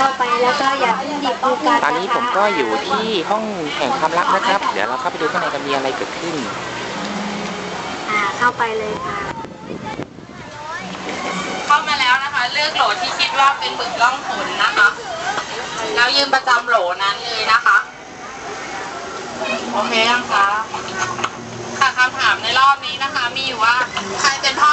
เข้าไปแล้วก็อย่าเพิ่งหยิบดูการ์ดตอนนี้ผมก็อยู่ที่ห้องแห่งความลับนะครับ เดี๋ยวเราเข้าไปดูข้างในจะมีอะไรเกิดขึ้น อ่าเข้าไปเลยค่ะ เข้ามาแล้วนะคะ เลือกโหลที่คิดว่าเป็นหมึกล่องหนนะคะแล้วยืนประจำโหลนั้นเลยนะคะ โอเคยังคะค่ะคำถามในรอบนี้นะคะ มีอยู่ว่าใครเป็นพ่อ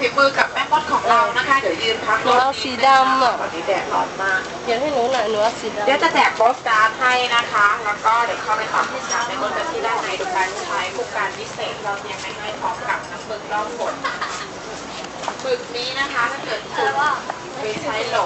ฝีมือกับแม่มดของเรานะคะ เดี๋ยวยืนพักหนูเอาสีดำอะตอนนี้แดดร้อนมากเขียนให้หนูหน่อยหนูเอาสีดำเดี๋ยวจะแจกโปสการ์ดให้นะคะ แล้วก็เดี๋ยวเข้าไปตอบคำถามในบนกันที่ด้านในดูการใช้ผู้การพิเศษเราเตรียมไปให้พร้อมกับน้ำหมึกรอบผลหมึกนี้นะคะถ้าเกิดคุณไปใช้โหล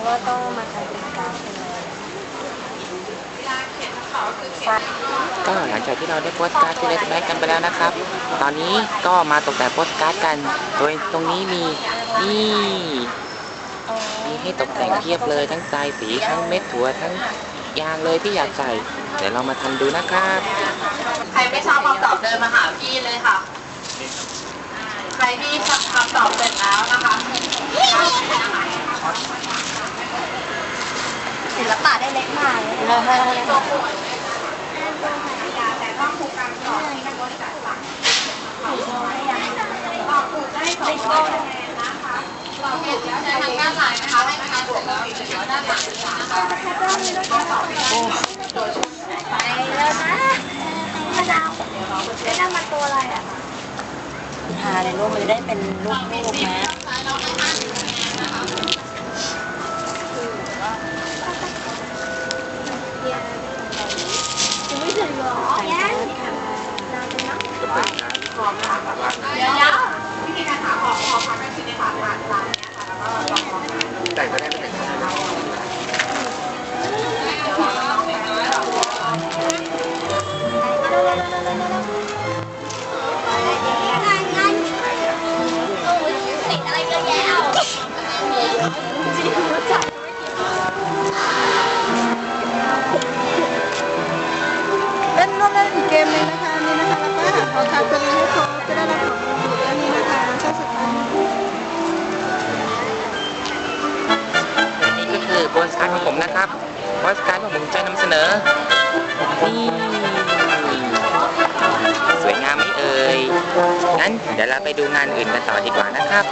ะว่าต้องมาทำเป็นการเป็นอะไรเวลาเขียนเขาคือเขียนก็หลังจากที่เราได้โปสการ์ดที่เลสแบ็กกันไปแล้วนะครับ ตอนนี้ก็มาตกแต่งโปสการ์ดกัน โดยตรงนี้มีนี่มีให้ตกแต่งเพียบเลยทั้งทรายสีทั้งเม็ดถั่วทั้งยางเลยที่อยากใส่เดี๋ยวเรามาทำดูนะครับ ใครไม่ชอบคำตอบเดินมาหาพี่เลยค่ะ ใครที่คำตอบเสร็จแล้วนะคะ ศิ ได้เล็กมาเลยแต่ต้องถูกการสอที่บริษัทสั่งตอบถูกได้สองร้อยคะแนนนะคะเราเห็นแล้วใช้ทางด้านหลังนะคะให้นะคะบวกแล้วอีกเยวด้านหลังนสามข้อสอบไม่ได้ตัวช่วยไปแล้วนะมะนาวไม่น่ามันตัวอะไรอะทาเลยลูกมันจะได้เป็นลูกลูกนะ แต่งก็ได้ไม่แต่งติดอะไรเยอะแยะเล่นร่วมเล่นอีกเกมหนึงนะคะอันนี่นะคะ แล้วก็หาขอคาตัวนี้ให้ครบจะได้รับของรางวัลอันนี้นะคะช่วงสุดท้ายนี่ก็คือโปสการ์ดของผมนะครับโปสการ์ดของผมจะนำเสนอนี่สวยงามไหมเอ่ยงั้นเดี๋ยวเราไปดูงานอื่นกันต่อดีกว่านะครับ